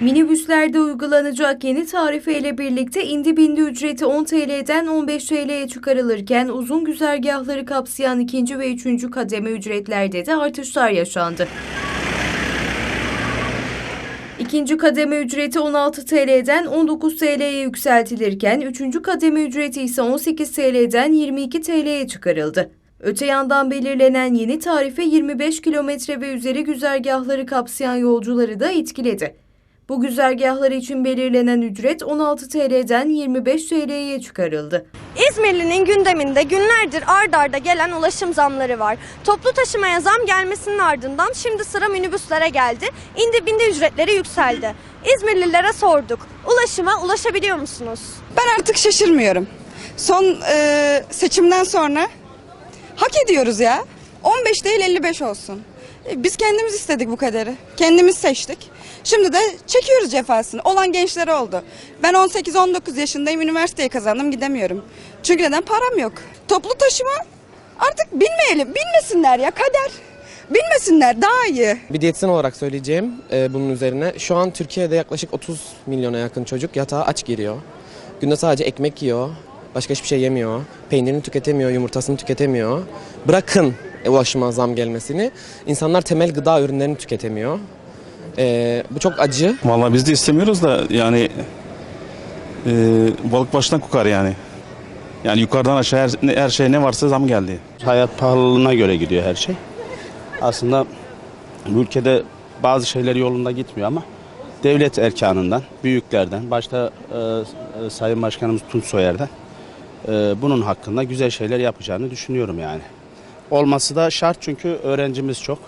Minibüslerde uygulanacak yeni tarife ile birlikte indi bindi ücreti 10 TL'den 15 TL'ye çıkarılırken uzun güzergahları kapsayan ikinci ve üçüncü kademe ücretlerde de artışlar yaşandı. İkinci kademe ücreti 16 TL'den 19 TL'ye yükseltilirken üçüncü kademe ücreti ise 18 TL'den 22 TL'ye çıkarıldı. Öte yandan belirlenen yeni tarife 25 kilometre ve üzeri güzergahları kapsayan yolcuları da etkiledi. Bu güzergahlar için belirlenen ücret 16 TL'den 25 TL'ye çıkarıldı. İzmirli'nin gündeminde günlerdir ard arda gelen ulaşım zamları var. Toplu taşımaya zam gelmesinin ardından şimdi sıra minibüslere geldi. İndi bindi ücretleri yükseldi. İzmirlilere sorduk. Ulaşıma ulaşabiliyor musunuz? Ben artık şaşırmıyorum. Son e, seçimden sonra hak ediyoruz ya. 15 değil 55 olsun. E, Biz kendimiz istedik bu kaderi. Kendimiz seçtik. Şimdi de çekiyoruz cefasını. Olan gençlere oldu. Ben 18-19 yaşındayım. Üniversiteyi kazandım gidemiyorum. Çünkü neden? Param yok. Toplu taşıma artık bilmeyelim. Bilmesinler ya kader. Bilmesinler daha iyi. Bir diyetisyen olarak söyleyeceğim e, bunun üzerine. Şu an Türkiye'de yaklaşık 30 milyona yakın çocuk yatağa aç giriyor. Günde sadece ekmek yiyor. Başka hiçbir şey yemiyor. Peynirini tüketemiyor, yumurtasını tüketemiyor. Bırakın ulaşıma zam gelmesini. İnsanlar temel gıda ürünlerini tüketemiyor. E, bu çok acı. Vallahi biz de istemiyoruz da yani e, balık baştan kokar yani. Yani yukarıdan aşağı her, her şey ne varsa zam geldi. Hayat pahalılığına göre gidiyor her şey. Aslında bu ülkede bazı şeyler yolunda gitmiyor ama devlet erkanından, büyüklerden, başta e, e, Sayın Başkanımız Tunç Soyer'den e, bunun hakkında güzel şeyler yapacağını düşünüyorum yani. Olması da şart çünkü öğrencimiz çok.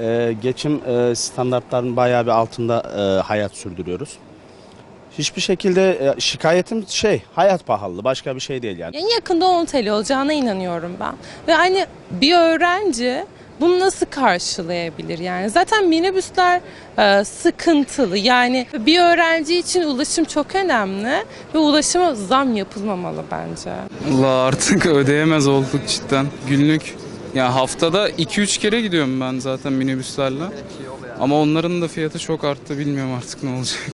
E, geçim e, standartlarının bayağı bir altında e, hayat sürdürüyoruz. Hiçbir şekilde e, şikayetim şey hayat pahalı başka bir şey değil yani. En yakında 10 TL olacağına inanıyorum ben. Ve hani bir öğrenci bunu nasıl karşılayabilir yani? Zaten minibüsler e, sıkıntılı. Yani bir öğrenci için ulaşım çok önemli ve ulaşıma zam yapılmamalı bence. Allah artık ödeyemez olduk cidden. Günlük ya haftada 2-3 kere gidiyorum ben zaten minibüslerle. Ama onların da fiyatı çok arttı bilmiyorum artık ne olacak.